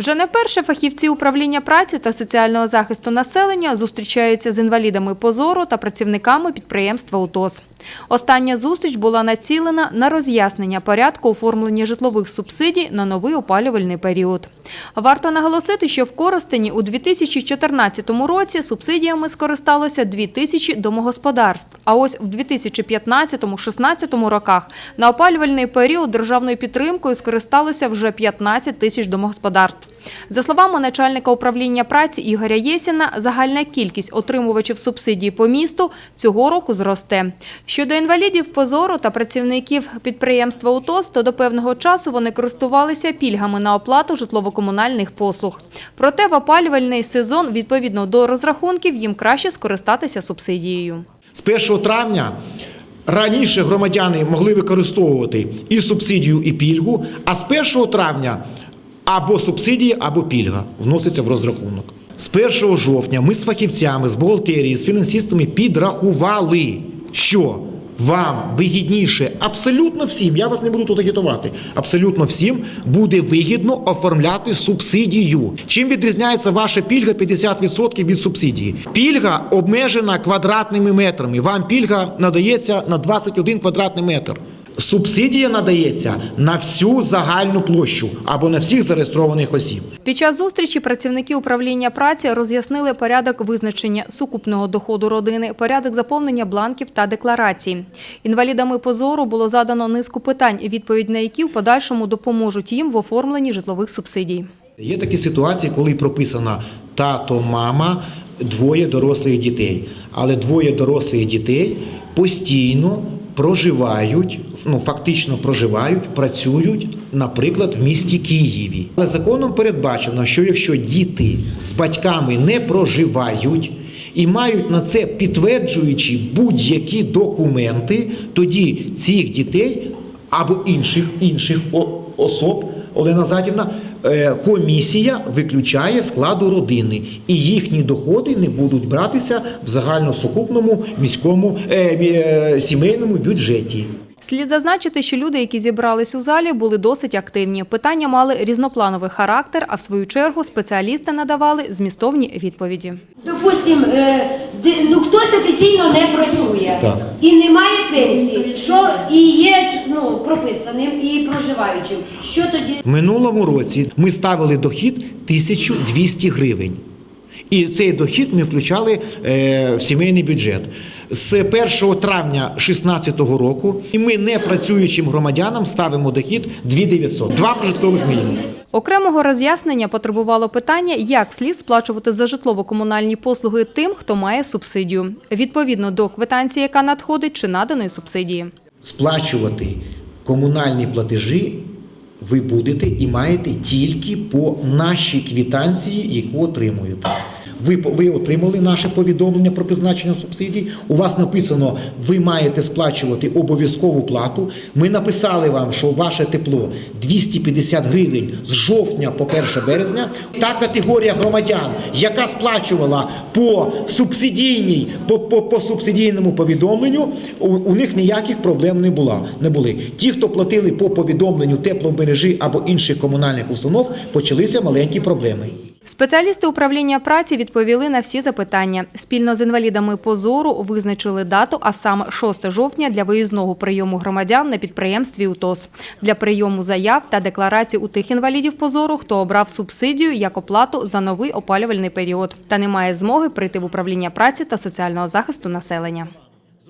Вже не вперше фахівці управління праці та соціального захисту населення зустрічаються з інвалідами позору та працівниками підприємства УТОС. Остання зустріч була націлена на роз'яснення порядку оформлення житлових субсидій на новий опалювальний період. Варто наголосити, що в Коростені у 2014 році субсидіями скористалося 2 тисячі домогосподарств. А ось в 2015-16 роках на опалювальний період державною підтримкою скористалося вже 15 тисяч домогосподарств. За словами начальника управління праці Ігоря Єсіна, загальна кількість отримувачів субсидій по місту цього року зросте. Щодо інвалідів позору та працівників підприємства УТОС, то до певного часу вони користувалися пільгами на оплату житлово-комунальних послуг. Проте в опалювальний сезон, відповідно до розрахунків, їм краще скористатися субсидією. З 1 травня раніше громадяни могли використовувати і субсидію, і пільгу, а з 1 травня або субсидії, або пільга вноситься в розрахунок. З 1 жовтня ми з фахівцями, з бухгалтерії, з фінансистами підрахували, що вам вигідніше абсолютно всім, я вас не буду тут агітувати, абсолютно всім буде вигідно оформляти субсидію. Чим відрізняється ваша пільга 50% від субсидії? Пільга обмежена квадратними метрами. Вам пільга надається на 21 квадратний метр. Субсидія надається на всю загальну площу або на всіх зареєстрованих осіб. Під час зустрічі працівники управління праці роз'яснили порядок визначення сукупного доходу родини, порядок заповнення бланків та декларацій. Інвалідами позору було задано низку питань, відповідь на які в подальшому допоможуть їм в оформленні житлових субсидій. Є такі ситуації, коли прописано тато, мама, двоє дорослих дітей. Але двоє дорослих дітей постійно проживають, ну фактично проживають, працюють, наприклад, в місті Києві. Але законом передбачено, що якщо діти з батьками не проживають і мають на це підтверджуючі будь-які документи, тоді цих дітей або інших інших особ Олена Задівна, е, комісія виключає складу родини, і їхні доходи не будуть братися в загальносукупному міському е, е, сімейному бюджеті. Слід зазначити, що люди, які зібрались у залі, були досить активні. Питання мали різноплановий характер, а в свою чергу спеціалісти надавали змістовні відповіді. Допустим, ну хтось офіційно не працює Так. і не має пенсії, що і ну, прописаним і проживаючим. Що тоді? В минулому році ми ставили дохід 1200 гривень. І цей дохід ми включали е, в сімейний бюджет. З 1 травня 2016 року і ми не працюючим громадянам ставимо дохід 2900. Два прожиткових мінімуми. Окремого роз'яснення потребувало питання, як слід сплачувати за житлово-комунальні послуги тим, хто має субсидію, відповідно до квитанції, яка надходить, чи наданої субсидії. Сплачувати комунальні платежі ви будете і маєте тільки по нашій квітанції, яку отримуєте. Ви, ви отримали наше повідомлення про призначення субсидій. У вас написано, ви маєте сплачувати обов'язкову плату. Ми написали вам, що ваше тепло 250 гривень з жовтня по 1 березня. Та категорія громадян, яка сплачувала по субсидійній, по, по, по субсидійному повідомленню, у, у них ніяких проблем не було. Не були. Ті, хто платили по повідомленню тепломережі або інших комунальних установ, почалися маленькі проблеми. Спеціалісти управління праці відповіли на всі запитання. Спільно з інвалідами позору визначили дату, а саме 6 жовтня для виїзного прийому громадян на підприємстві УТОС для прийому заяв та декларацій у тих інвалідів позору, хто обрав субсидію як оплату за новий опалювальний період та не має змоги прийти в управління праці та соціального захисту населення.